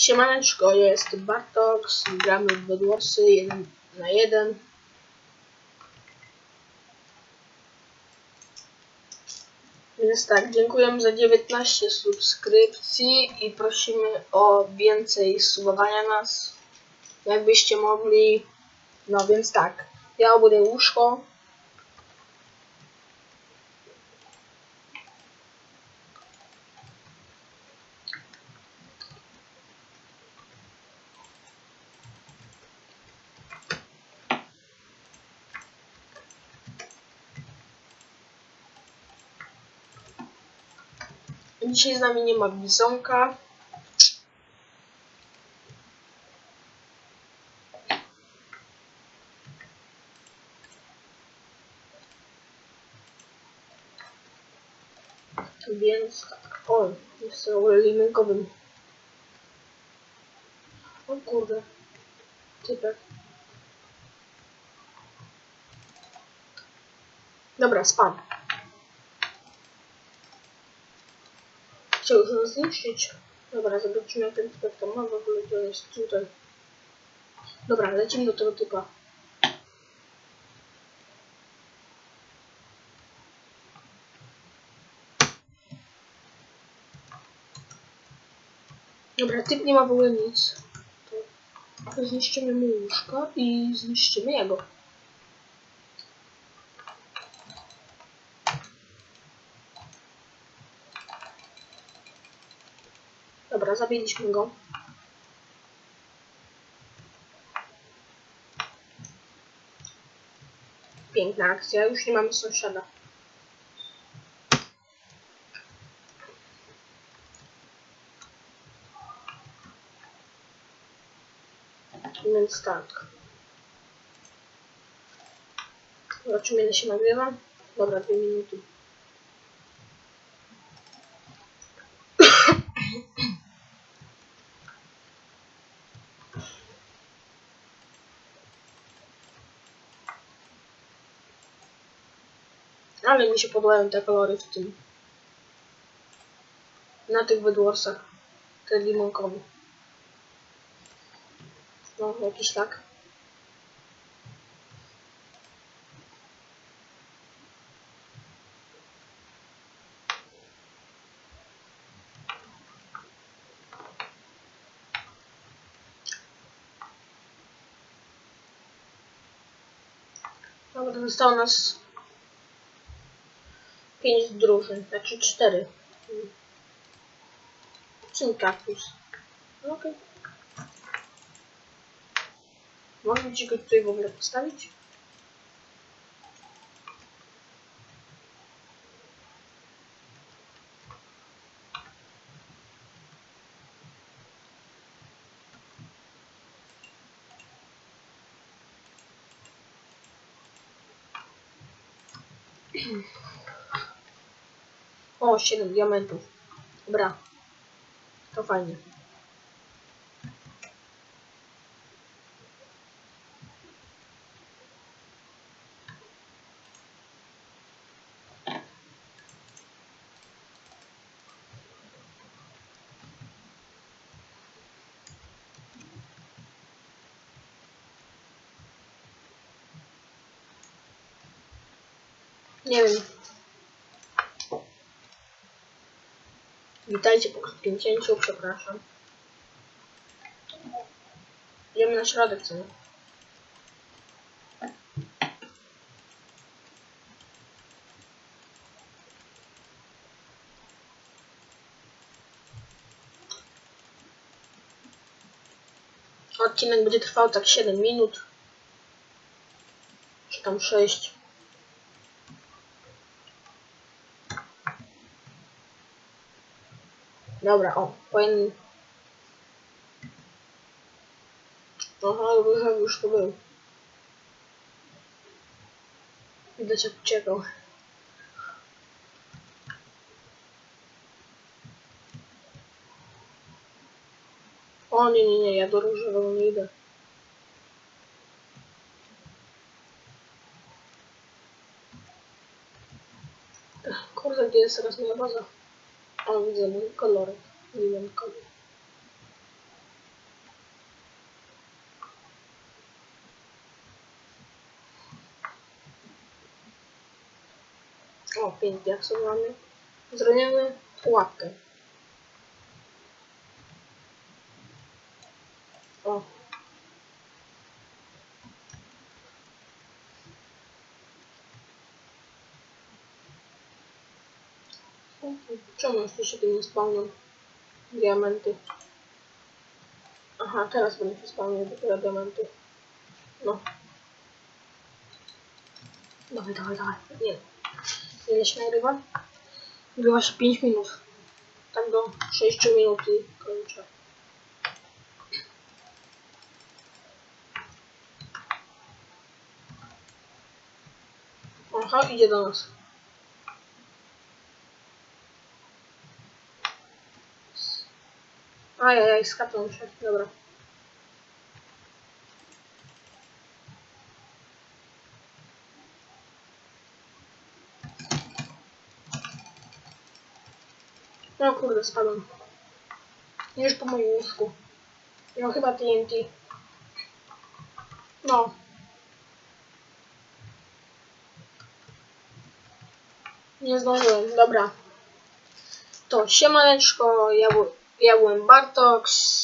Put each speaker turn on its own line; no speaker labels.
Siemaneczko, ja jestem Bartox, gramy w Bedwarsy 1 na 1. Więc tak, dziękujemy za 19 subskrypcji i prosimy o więcej subowania nas, jakbyście mogli. No więc tak, ja obudę łóżko. Dzisiaj z nami nie ma Bizonka. Więc tak, o, ogóle liminkowym. O kurde, typek. Dobra, spadł. Chciał nas zniszczyć. Dobra, zobaczymy jak ten typek tam ma w ogóle, to jest tutaj. Dobra, lecimy do tego typa. Dobra, typ nie ma w ogóle nic. To zniszczymy mu łóżko i zniszczymy jego. Dobra, zabiliśmy go. Piękna akcja, już nie mamy sąsiada. Więc tak. Zobaczymy ile się nagrywa. Dobra, dwie minuty. Ale mi się podobają te kolory w tym. Na tych Bedwarsach. Te limonkowe. No, jakiś tak. Dobra, zostało nas pięć drużyn, znaczy cztery. Czym kaktus? No okej. Można ci go tutaj w ogóle postawić? O, 7 diamentów. Dobra. To fajnie. Nie wiem. Вітайте, типа, покупки, нічого нічого все хорошо. Йому наш радиться. Оттенок будет хвал так 7 минут. Что там шесть? Dobra, o, powinien... Aha, różowy już tu był. Widać jak uciekał. O nie, nie, nie, ja do różowego nie idę. Kurde, gdzie jest teraz moja baza? pan ze kolorek. O, pięć diaksów mamy. Zrobimy pułapkę. Czemu jeszcze się tu nie spełnią diamenty? Aha, teraz będę się spełniał dopiero diamenty. No. Dawaj, dawaj, dawaj. Nie. Ile się nagrywa? Nagrywa się 5 minut. Tak do 6 minut i kończę. Aha, idzie do nas. Ajajaj, skapnął się. Dobra. No kurde, spadłem. Już po moim łóżku. No chyba TNT. No. Nie zdążyłem, dobra. To siemaneczko, ja, bu- ja byłem Bartox.